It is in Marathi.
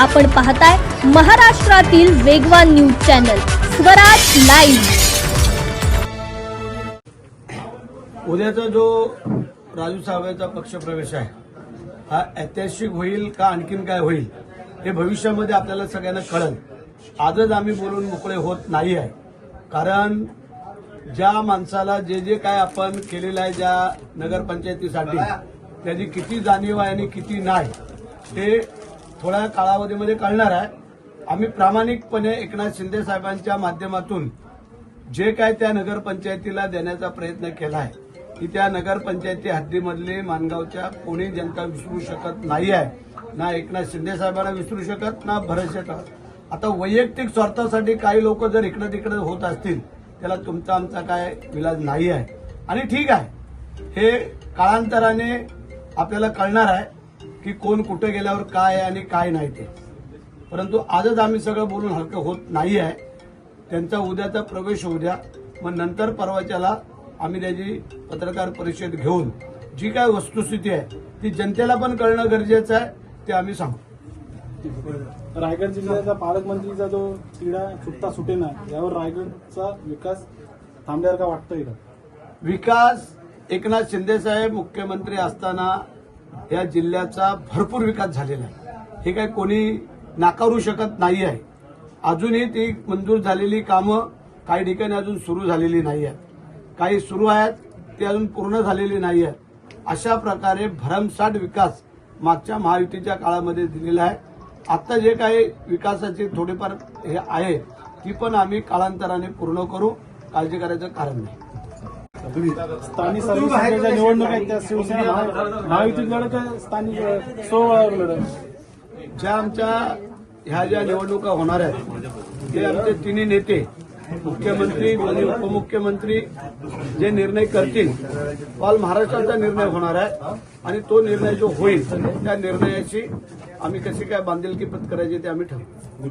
आपण पाहताय महाराष्ट्रातील वेगवान न्यूज चॅनल स्वराज लाईव्ह. उद्याचा जो राजू साहेबांचा पक्षप्रवेश आहे हा ऐतिहासिक होईल का आणखीन काय होईल हे भविष्यामध्ये आपल्याला सगळ्यांना कळल. आजच आम्ही बोलून मोकळे होत नाही आहे. कारण ज्या माणसाला जे जे काय आपण केलेलं आहे ज्या नगरपंचायतीसाठी त्याची किती जाणीव आहे आणि किती नाही ते थोड्या कालावधीमध्ये कळणार आहे. आम्ही प्रामाणिकपणे एकनाथ शिंदे साहेबांच्या माध्यमातून जे काय त्या नगरपंचायतीला देण्याचा प्रयत्न केला आहे की त्या नगरपंचायती हद्दीमधली मानगावच्या कोणी जनता विसरू शकत नाही आहे ना एकनाथ शिंदे साहेबांना विसरू शकत ना भरत शकत आता वैयक्तिक स्वार्थासाठी काही लोक जर इकडं तिकडे होत असतील त्याला तुमचा आमचा काय विलाज नाही आहे आणि ठीक आहे हे काळांतराने आपल्याला कळणार आहे. की कोण कुठे गेल्यावर काय आहे आणि काय नाही ते. परंतु आजच आम्ही सगळं बोलून हलकं होत नाही आहे. त्यांचा उद्याचा प्रवेश होऊ द्या. मग नंतर परवाच्याला आम्ही त्याची पत्रकार परिषद घेऊन जी काय वस्तुस्थिती आहे ती जनतेला पण कळणं गरजेचं आहे ते आम्ही सांगू. रायगड जिल्ह्याचा पालकमंत्रीचा जो तिढा सुटता सुटेना यावर रायगडचा विकास थांबल्यावर का वाटतोय का? विकास एकनाथ शिंदेसाहेब मुख्यमंत्री असताना या जिल्ह्याचा भरपूर विकास झालेला आहे. हे काही कोणी नाकारू शकत नाही आहे. अजूनही ती मंजूर झालेली कामं काही ठिकाणी अजून सुरू झालेली नाही आहेत. काही सुरू आहेत ते अजून पूर्ण झालेली नाही आहेत. अशा प्रकारे भरमसाठ विकास मागच्या महायुतीच्या काळामध्ये दिलेला आहे. आता जे काही विकासाचे थोडेफार हे आहे ती पण आम्ही कालांतराने पूर्ण करू. काळजी करायचं कारण नाही. स्थानिक आहेत त्या शिवसेना महा- महायुतीत लढत आहे स्थानिक सोहळ्यावर लढत ज्या आमच्या ह्या ज्या निवडणुका होणार आहेत ते आमचे तिन्ही नेते मुख्यमंत्री माजी उपमुख्यमंत्री जे निर्णय करतील ऑल महाराष्ट्राचा निर्णय होणार आहे आणि तो निर्णय जो होईल त्या निर्णयाची आम्ही कशी काय बांधिलकी पत्करायची ते आम्ही ठरवू.